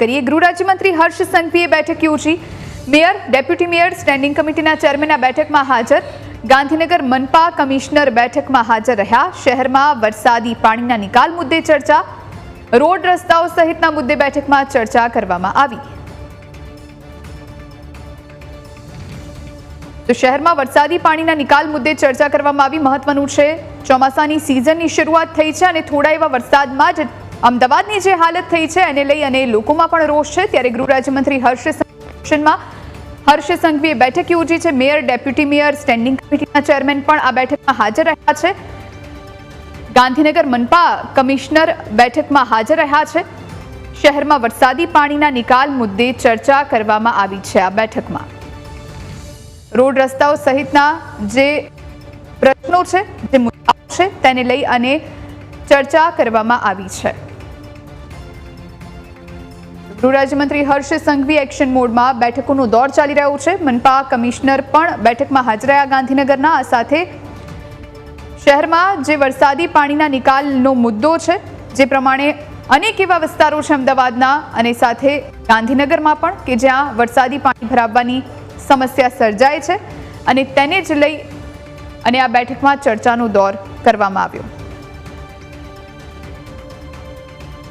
કરીએ. ગૃહ રાજ્યમંત્રી હર્ષ સંઘવીએ બેઠક યોજી. મેયર, ડેપ્યુટી મેયર, સ્ટેન્ડિંગ કમિટીના ચેરમેન આ બેઠકમાં હાજર. ગાંધીનગર મનપા કમિશનર બેઠકમાં હાજર રહ્યા. શહેરમાં વરસાદી પાણીના નિકાલ મુદ્દે ચર્ચા. રોડ રસ્તાઓ સહિતના મુદ્દે બેઠકમાં ચર્ચા કરવામાં આવી. તો શહેરમાં વરસાદી પાણીના નિકાલ મુદ્દે ચર્ચા કરવામાં આવી. મહત્વનું છે, ચોમાસાની સિઝનની શરૂઆત થઈ છે અને થોડા એવા વરસાદમાં જ અમદાવાદની જે હાલત થઈ છે, એને લઈ અને લોકોમાં પણ રોષ છે. ત્યારે ગૃહ રાજ્યમંત્રી હર્ષમાં હર્ષ સંઘવીએ બેઠક યોજી છે. મેયર, ડેપ્યુટી મેયર, સ્ટેન્ડિંગ કમિટીના ચેરમેન પણ આ બેઠકમાં હાજર રહ્યા છે. ગાંધીનગર મનપા કમિશનર બેઠકમાં હાજર રહ્યા છે. શહેરમાં વરસાદી પાણીના નિકાલ મુદ્દે ચર્ચા કરવામાં આવી છે આ બેઠકમાં. રોડ રસ્તાઓ સહિતના જે પ્રશ્નો છે, જે મુદ્દાઓ છે, તેને લઈ અને ચર્ચા કરવામાં આવી છે. ગૃહ રાજ્યમંત્રી હર્ષ સંઘવી એક્શન મોડમાં બેઠકોનો દોર ચાલી રહ્યો છે. મનપા કમિશનર પણ બેઠકમાં હાજર રહ્યા ગાંધીનગરના. આ સાથે શહેરમાં જે વરસાદી પાણીના નિકાલનો મુદ્દો છે, જે પ્રમાણે અનેક એવા વિસ્તારો છે અમદાવાદના અને સાથે ગાંધીનગરમાં પણ કે જ્યાં વરસાદી પાણી ભરાવવાની સમસ્યા સર્જાય છે અને તેને જ લઈ અને આ બેઠકમાં ચર્ચાનો દોર કરવામાં આવ્યો.